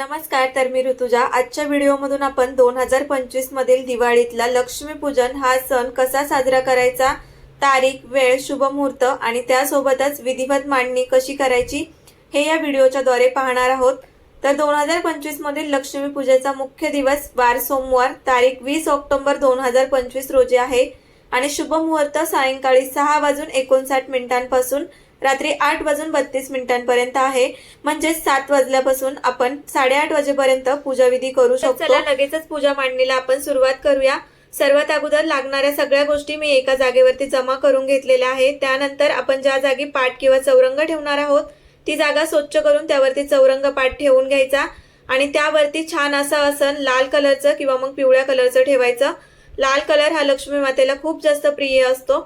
नमस्कार तर मी ऋतुजा. आजच्या व्हिडिओमधून आपण दोन हजार पंचवीस मधील दिवाळीतला लक्ष्मीपूजन हा सण कसा साजरा करायचा तारीख वेळ शुभ मुहूर्त आणि त्यासोबतच विधिवत मांडणी कशी करायची हे या व्हिडिओच्या द्वारे पाहणार आहोत. तर दोन हजार पंचवीस मधील लक्ष्मीपूजेचा मुख्य दिवस वार सोमवार तारीख वीस ऑक्टोबर दोन हजार पंचवीस रोजी आहे. आणि शुभ मुहूर्त सायंकाळी सहा वाजून एकोणसाठ मिनिटांपासून रात्री आठ वाजून बत्तीस मिनिटांपर्यंत आहे. म्हणजे सात वाजल्यापासून आपण साडेआठ वाजेपर्यंत पूजा विधी करू शकतो. चला लगेचच पूजा मांडणीला आपण सुरुवात करूया. सर्वात अगोदर लागणाऱ्या सगळ्या गोष्टी मी एका जागेवरती जमा करून घेतलेल्या आहे त्यानंतर आपण ज्या जागी पाठ किंवा चौरंग ठेवणार आहोत ती जागा स्वच्छ करून त्यावरती चौरंग पाठ ठेवून घ्यायचा आणि त्यावरती छान असं आसन लाल कलरचं किंवा मग पिवळ्या कलरचं ठेवायचं. लाल कलर हा लक्ष्मी मातेला खूप जास्त प्रिय असतो.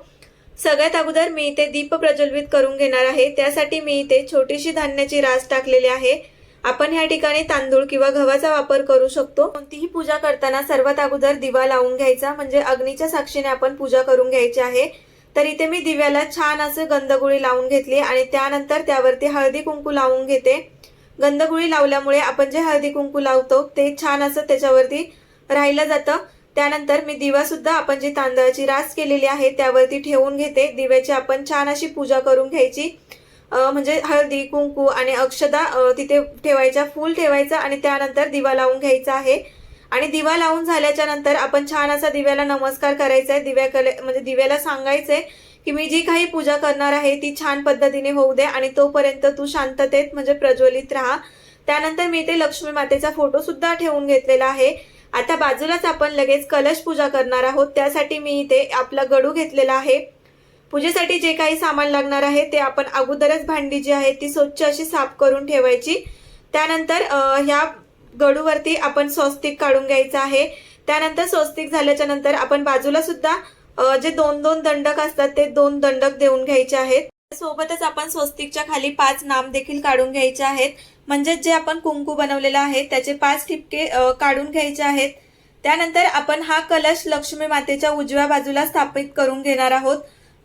सगळ्यात अगोदर मी इथे दीप प्रज्वलित करून घेणार आहे. त्यासाठी मी इथे छोटीशी धान्याची रास टाकलेली आहे. आपण ह्या ठिकाणी तांदूळ किंवा गव्हाचा वापर करू शकतो. कोणतीही पूजा करताना सर्वात अगोदर दिवा लावून घ्यायचा म्हणजे अग्नीच्या साक्षीने आपण पूजा करून घ्यायची आहे. तर इथे मी दिव्याला छान असं गंधगुळी लावून घेतली आणि त्यानंतर त्यावरती हळदी कुंकू लावून घेते. गंधगुळी लावल्यामुळे आपण जे हळदी कुंकू लावतो ते छान असं त्याच्यावरती राहिलं जातं. त्यानंतर मी दिवा सुद्धा आपण जी तांदळाची रास केलेली आहे त्यावरती ठेवून घेते. दिव्याची आपण छान अशी पूजा करून घ्यायची. म्हणजे हळदी कुंकू आणि अक्षदा तिथे ठेवायच्या फूल ठेवायचं आणि त्यानंतर दिवा लावून घ्यायचा आहे. आणि दिवा लावून झाल्याच्यानंतर आपण छान असा दिव्याला नमस्कार करायचा आहे दिव्याकडे म्हणजे दिव्याला सांगायचंय की मी जी काही पूजा करणार आहे ती छान पद्धतीने होऊ दे आणि तोपर्यंत तू शांततेत म्हणजे प्रज्वलित राहा. त्यानंतर मी इथे लक्ष्मी मातेचा फोटो सुद्धा ठेवून घेतलेला आहे. आता बाजूलाच आपण लगेच कलश पूजा करणार आहोत. त्यासाठी मी इथे आपला गडू घेतलेला आहे. पूजेसाठी जे काही सामान लागणार आहे ते आपण अगोदरच भांडी जी आहे ती स्वच्छ अशी साफ करून ठेवायची. त्यानंतर ह्या गडूवरती आपण स्वस्तिक काढून घ्यायचं आहे. त्यानंतर स्वस्तिक झाल्याच्यानंतर आपण बाजूला सुद्धा जे दोन दोन दंडक असतात ते दोन दंडक देऊन घ्यायचे आहेत. सोबतच आपण स्वस्तिकच्या खाली पाच नाम देखील काढून घ्यायचे आहेत. म्हणजेच जे आपण कुंकू बनवलेलं आहे त्याचे पाच ठिपके काढून घ्यायचे आहेत. त्यानंतर आपण हा कलश लक्ष्मी मातेच्या उजव्या बाजूला स्थापित करून घेणार आहोत.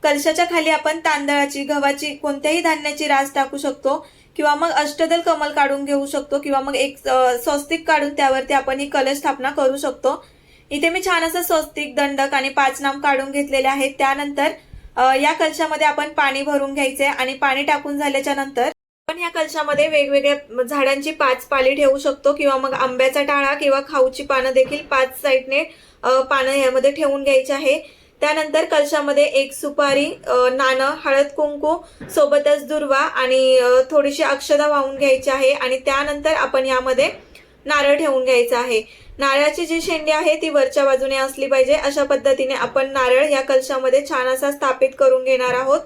कलशाच्या खाली आपण तांदळाची गव्हाची कोणत्याही धान्याची रास टाकू शकतो किंवा मग अष्टदल कमल काढून घेऊ शकतो किंवा मग एक स्वस्तिक काढून त्यावरती आपण ही कलश स्थापना करू शकतो. इथे मी छान असं स्वस्तिक दंडक आणि पाच नाम काढून घेतलेले आहेत. त्यानंतर या कलशामध्ये आपण पाणी भरून घ्यायचे आणि पाणी टाकून झाल्याच्यानंतर आपण या कलशामध्ये वेगवेगळ्या झाडांची पाच पाली ठेवू शकतो किंवा मग आंब्याचा टाळा किंवा खाऊची पानं देखील पाच साईडने पानं यामध्ये ठेवून घ्यायची आहे. त्यानंतर कलशामध्ये एक सुपारी नाणं हळद कुंकू सोबतच दुर्वा आणि थोडीशी अक्षदा वाहून घ्यायची आहे आणि त्यानंतर आपण यामध्ये नारळ ठेवून घ्यायचा आहे. नारळाची जी शेंडी आहे ती वरच्या बाजूने असली पाहिजे. अशा पद्धतीने आपण नारळ या कलशामध्ये छान असा स्थापित करून घेणार आहोत.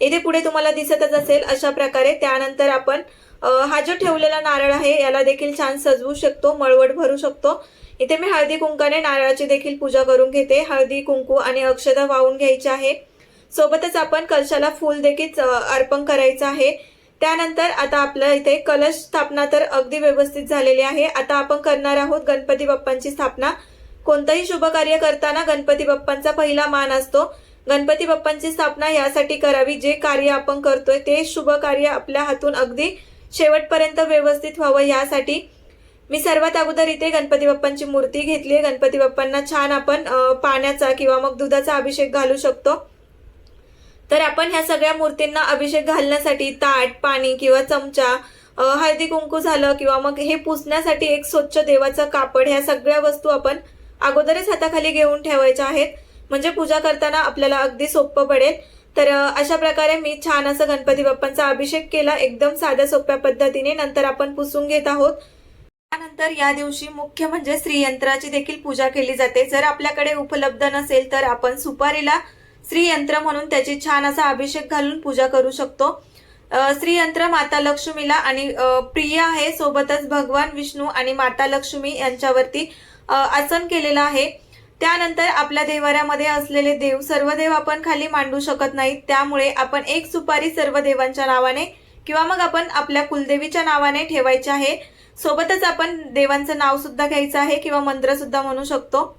इथे पुढे तुम्हाला दिसतच असेल अशा प्रकारे त्यानंतर आपण हा जो ठेवलेला नारळ आहे याला देखील छान सजवू शकतो मळवट भरू शकतो. इथे मी हळदी कुंकाने नारळाची देखील पूजा करून घेते. हळदी कुंकू आणि अक्षता वाहून घ्यायची आहे. सोबतच आपण कलशाला फूल देखील अर्पण करायचं आहे. त्यानंतर आता आपलं इथे कलश स्थापना तर अगदी व्यवस्थित झालेली आहे. आता आपण करणार आहोत गणपती बाप्पांची स्थापना. कोणतंही शुभ कार्य करताना गणपती बाप्पांचा पहिला मान असतो. गणपती बाप्पांची स्थापना यासाठी करावी. जे कार्य आपण करतोय ते शुभ कार्य आपल्या हातून अगदी शेवटपर्यंत व्यवस्थित व्हावं यासाठी. मी सर्वात अगोदर इथे गणपती बाप्पांची मूर्ती घेतली आहे. गणपती बाप्पांना छान आपण पाण्याचा किंवा मग दुधाचा अभिषेक घालू शकतो. तर आपण ह्या सगळ्या मूर्तींना अभिषेक घालण्यासाठी ताट पाणी किंवा चमचा हळदी कुंकू झालं किंवा मग हे पुसण्यासाठी एक स्वच्छ देवाचं कापड ह्या सगळ्या वस्तू आपण अगोदरच हाताखाली घेऊन ठेवायच्या आहेत. म्हणजे पूजा करताना आपल्याला अगदी सोपं पडेल. तर अशा प्रकारे मी छान असं गणपती बाप्पांचा अभिषेक केला. एकदम साध्या सोप्या पद्धतीने नंतर आपण पुसून घेत आहोत. त्यानंतर या दिवशी मुख्य म्हणजे श्रीयंत्राची देखील पूजा केली जाते. जर आपल्याकडे उपलब्ध नसेल तर आपण सुपारीला श्रीयंत्र म्हणून त्याची छान असा अभिषेक घालून पूजा करू शकतो. श्रीयंत्र माता लक्ष्मीला आणि प्रिय आहे. सोबतच भगवान विष्णू आणि माता लक्ष्मी यांच्यावरती आसन केलेलं आहे. त्यानंतर आपल्या देवाऱ्यामध्ये असलेले देव सर्व देव आपण खाली मांडू शकत नाहीत. त्यामुळे आपण एक सुपारी सर्व देवांच्या नावाने किंवा मग आपण आपल्या कुलदेवीच्या नावाने ठेवायचे आहे. सोबतच आपण देवांचं नाव सुद्धा घ्यायचं आहे किंवा मंत्र सुद्धा म्हणू शकतो.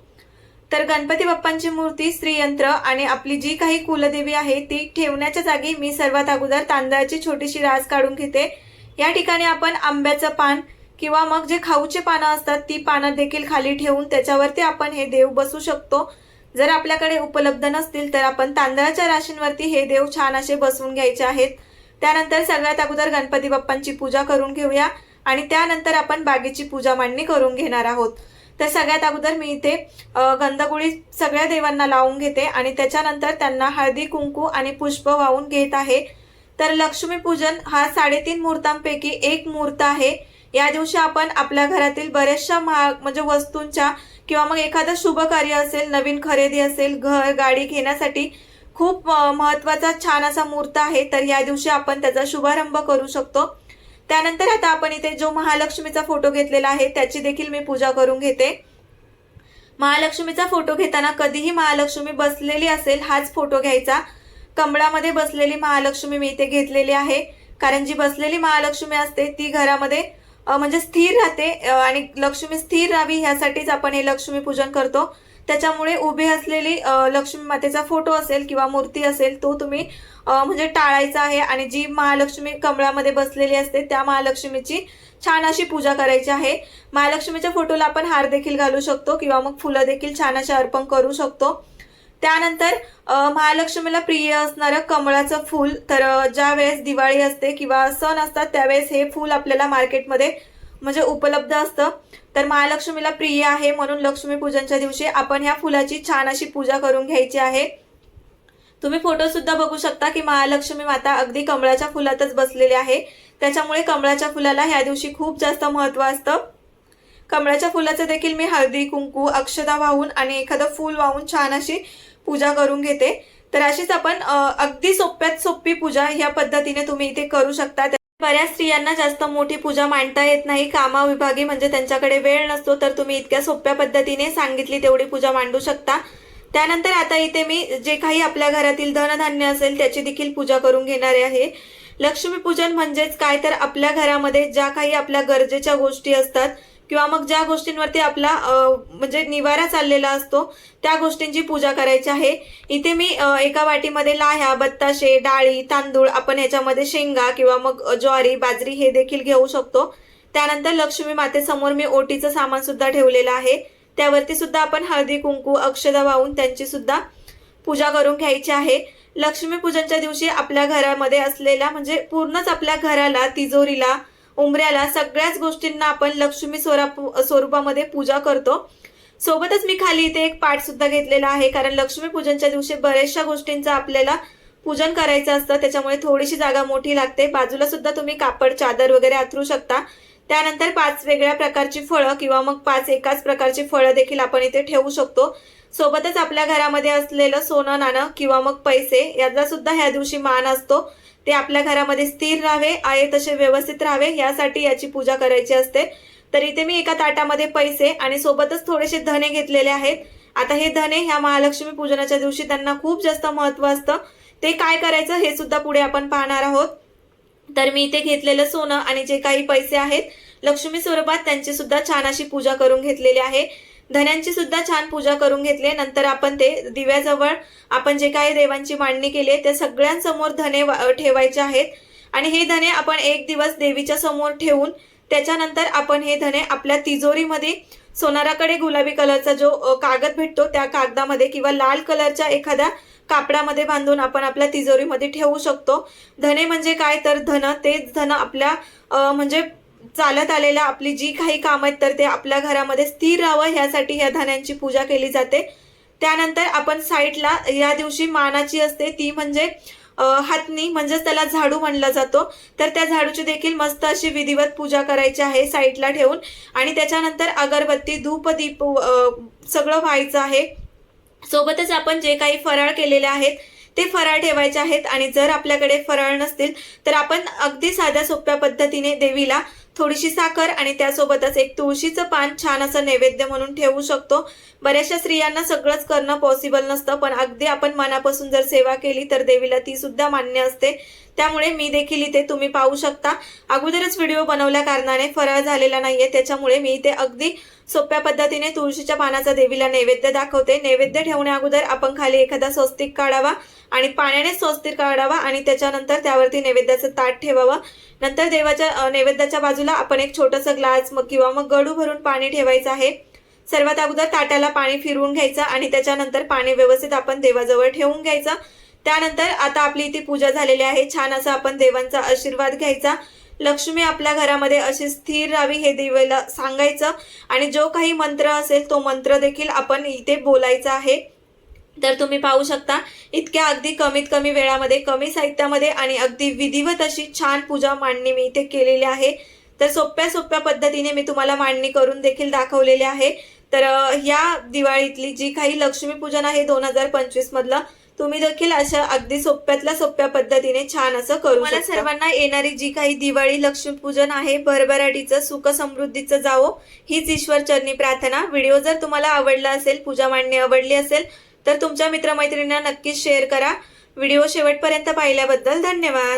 तर गणपती बाप्पांची मूर्ती स्त्रीयंत्र आणि आपली जी काही कुलदेवी आहे ती ठेवण्याच्या जागी मी सर्वात अगोदर तांदळाची छोटीशी रास काढून घेते. या ठिकाणी आपण आंब्याचं पान किंवा मग जे खाऊचे पानं असतात ती पानं देखील खाली ठेवून त्याच्यावरती आपण हे देव बसू शकतो. जर आपल्याकडे उपलब्ध नसतील तर आपण तांदळाच्या राशींवरती हे देव छान असे बसवून घ्यायचे आहेत. त्यानंतर सगळ्यात अगोदर गणपती बाप्पांची पूजा करून घेऊया आणि त्यानंतर आपण बागेची पूजा मांडणी करून घेणार आहोत. तर सगळ्यात अगोदर मी इथे गंधगुळी सगळ्या देवांना लावून घेते आणि त्याच्यानंतर त्यांना हळदी कुंकू आणि पुष्प वाहून घेत आहे. तर लक्ष्मीपूजन हा साडेतीन मुहूर्तांपैकी एक मुहूर्त आहे. या दिवशी आपण आपल्या घरातील बऱ्याचशा महाग म्हणजे वस्तूंच्या किंवा मग एखादं शुभ कार्य असेल नवीन खरेदी असेल घर गाडी घेण्यासाठी खूप महत्त्वाचा महत्त्वाचा छान असा मुहूर्त आहे. तर या दिवशी आपण त्याचा शुभारंभ करू शकतो. त्यानंतर आता आपण इथे जो महालक्ष्मीचा फोटो घेतलेला आहे त्याची देखील मी पूजा करून घेते. महालक्ष्मीचा फोटो घेताना कधीही महालक्ष्मी बसलेली असेल हाच फोटो घ्यायचा. कमळामध्ये बसलेली महालक्ष्मी मी इथे घेतलेली आहे. कारण जी बसलेली महालक्ष्मी असते ती घरामध्ये म्हणजे स्थिर राहते आणि लक्ष्मी स्थिर राहावी ह्यासाठीच आपण हे लक्ष्मी पूजन करतो. त्याच्यामुळे उभी असलेली लक्ष्मी मातेचा फोटो असेल किंवा मूर्ती असेल तो तुम्ही म्हणजे टाळायचा आहे. आणि जी महालक्ष्मी कमळामध्ये बसलेली असते त्या महालक्ष्मीची छान अशी पूजा करायची आहे. महालक्ष्मीच्या फोटोला आपण हार देखील घालू शकतो किंवा मग फुलं देखील छान असे अर्पण करू शकतो. त्यानंतर महालक्ष्मीला प्रिय असणारं कमळाचं फूल तर ज्या वेळेस दिवाळी असते किंवा सण असतात त्यावेळेस हे फूल आपल्याला मार्केटमध्ये म्हणजे उपलब्ध असतं. तर महालक्ष्मीला प्रिय आहे म्हणून लक्ष्मीपूजनच्या दिवशी आपण ह्या फुलाची छान अशी पूजा करून घ्यायची आहे. तुम्ही फोटो सुद्धा बघू शकता की महालक्ष्मी माता अगदी कमळाच्या फुलातच बसलेली आहे. त्याच्यामुळे कमळाच्या फुलाला ह्या दिवशी खूप जास्त महत्त्व असतं. कमळाच्या फुलाचं देखील मी हळदी कुंकू अक्षता वाहून आणि एखादं फूल वाहून छान अशी पूजा करून घेते. तर अशीच आपण अगदी सोप्यात सोपी पूजा ह्या पद्धतीने तुम्ही इथे करू शकता. बऱ्याच स्त्रियांना जास्त मोठी पूजा मांडता येत नाही. कामा विभागी म्हणजे त्यांच्याकडे वेळ नसतो तर तुम्ही इतक्या सोप्या पद्धतीने सांगितली तेवढी पूजा मांडू शकता. त्यानंतर आता इथे मी जे काही आपल्या घरातील धनधान्य असेल त्याची देखील पूजा करून घेणारे आहे. लक्ष्मीपूजन म्हणजेच काय? तर आपल्या घरामध्ये ज्या काही आपल्या गरजेच्या गोष्टी असतात किंवा मग ज्या गोष्टींवरती आपला म्हणजे निवारा चाललेला असतो त्या गोष्टींची पूजा करायची आहे. इथे मी एका वाटीमध्ये लाह्या बत्ताशे डाळी तांदूळ आपण याच्यामध्ये शेंगा किंवा मग ज्वारी बाजरी हे देखील घेऊ शकतो. त्यानंतर लक्ष्मी मातेसमोर मी ओटीचं सामान सुद्धा ठेवलेलं आहे. त्यावरती सुद्धा आपण हळदी कुंकू अक्षदा वाहून त्यांची सुद्धा पूजा करून घ्यायची आहे. लक्ष्मीपूजनच्या दिवशी आपल्या घरामध्ये असलेल्या म्हणजे पूर्णच आपल्या घराला तिजोरीला उंबऱ्याला सगळ्याच गोष्टींना आपण लक्ष्मी स्वरा- स्वरूपामध्ये पूजा करतो. सोबतच मी खाली इथे एक पाठ सुद्धा घेतलेला आहे कारण लक्ष्मीपूजनच्या दिवशी बऱ्याचशा गोष्टींचं आपल्याला पूजन करायचं असतं. त्याच्यामुळे थोडीशी जागा मोठी लागते. बाजूला सुद्धा तुम्ही कापड चादर वगैरे आथरू शकता. त्यानंतर पाच वेगळ्या प्रकारची फळं किंवा मग पाच एकाच प्रकारची फळं देखील आपण इथे ठेवू शकतो. सोबतच आपल्या घरामध्ये असलेलं सोनं नाणं किंवा मग पैसे याचा सुद्धा ह्या दिवशी मान असतो. ते आपल्या घरामध्ये स्थिर राहावे आहे तसे व्यवस्थित राहावे यासाठी याची पूजा करायची असते. तर इथे मी एका ताटामध्ये पैसे आणि सोबतच थोडेसे धने घेतलेले आहेत. आता हे धने ह्या महालक्ष्मी पूजनाच्या दिवशी त्यांना खूप जास्त महत्त्व असतं. ते काय करायचं हे सुद्धा पुढे आपण पाहणार आहोत. तर मी इथे घेतलेलं सोनं आणि जे काही पैसे आहेत लक्ष्मी स्वरूपात त्यांची सुद्धा छान अशी पूजा करून घेतलेली आहे. धन्यांची सुद्धा छान पूजा करून घेतली. नंतर आपण ते दिव्याजवळ आपण जे काही देवांची मांडणी केली आहे त्या सगळ्यांसमोर धने ठेवायचे आहेत. आणि हे धने आपण एक दिवस देवीच्या समोर ठेवून त्याच्यानंतर आपण हे धने आपल्या तिजोरीमध्ये सोनाराकडे गुलाबी कलरचा जो कागद भेटतो त्या कागदामध्ये किंवा लाल कलरच्या एखाद्या कापडामध्ये बांधून आपण आपल्या तिजोरीमध्ये ठेवू शकतो. धने म्हणजे काय? तर धन तेच धन आपल्या म्हणजे चालत आलेल्या आपली जी काही कामं आहेत तर ते आपल्या घरामध्ये स्थिर राहावं. ह्यासाठी ह्या धान्यांची पूजा केली जाते. त्यानंतर आपण साईडला या दिवशी मानाची असते. ती म्हणजे हातनी म्हणजेच त्याला झाडू म्हणला जातो. तर त्या झाडूची देखील मस्त अशी विधिवत पूजा करायची आहे साईडला ठेवून. आणि त्याच्यानंतर अगरबत्ती धूप दीप सगळं व्हायचं आहे. सोबतच आपण जे काही फराळ केलेले आहेत ते फराळ ठेवायचे आहेत. आणि जर आपल्याकडे फराळ नसतील तर आपण अगदी साध्या सोप्या पद्धतीने देवीला थोडीशी साखर आणि त्यासोबतच एक तुळशीचं पान छान असं नैवेद्य म्हणून ठेवू शकतो. बऱ्याचशा स्त्रियांना सगळंच करणं पॉसिबल नसतं पण अगदी आपण मनापासून जर सेवा केली तर देवीला ती सुद्धा मान्य असते. त्यामुळे मी देखील इथे तुम्ही पाहू शकता. अगोदरच व्हिडिओ बनवल्या कारणाने फराळ झालेला नाहीये त्याच्यामुळे मी इथे अगदी सोप्या पद्धतीने तुळशीच्या पानाचा देवीला नैवेद्य दाखवते. नैवेद्य ठेवण्या अगोदर आपण खाली एखादा स्वस्तिक काढावा आणि पाण्याने स्वस्तिक काढावा आणि त्याच्यानंतर त्यावरती नैवेद्याचं ताट ठेवावं. नंतर देवाच्या नैवेद्याच्या बाजूला आपण एक छोटंसं ग्लास मग किंवा मग गडू भरून पाणी ठेवायचं आहे. सर्वात अगोदर ताटाला पाणी फिरवून घ्यायचं आणि त्याच्यानंतर पाणी व्यवस्थित आपण देवाजवळ ठेवून घ्यायचं. त्यानंतर आता आपली इथे पूजा झालेली आहे. छान असं आपण देवांचा आशीर्वाद घ्यायचा. लक्ष्मी आपल्या घरामध्ये अशी स्थिर राहावी हे देवीला सांगायचं. आणि जो काही मंत्र असेल तो मंत्र देखील आपण इथे बोलायचा आहे. तर तुम्ही पाहू शकता इतक्या अगदी कमीत कमी वेळामध्ये कमी साहित्यामध्ये आणि अगदी विधिवत अशी छान पूजा मांडणी मी इथे केलेली आहे. तर सोप्या सोप्या पद्धतीने मी तुम्हाला मांडणी करून देखील दाखवलेली आहे. तर या दिवाळीतली जी काही लक्ष्मीपूजन आहे दोन हजार पंचवीस मधलं तुम्ही देखील अशा अगदी सोप्यातल्या सोप्या पद्धतीने छान असं करू मला सर्वांना येणारी जी काही दिवाळी लक्ष्मीपूजन आहे भरभराटीचं सुख समृद्धीचं जावो हीच ईश्वर चरणी प्रार्थना. व्हिडिओ जर तुम्हाला आवडला असेल पूजा मांडणी आवडली असेल तर तुमच्या मित्रमैत्रिणींना नक्कीच शेअर करा. व्हिडिओ शेवटपर्यंत पाहिल्याबद्दल धन्यवाद.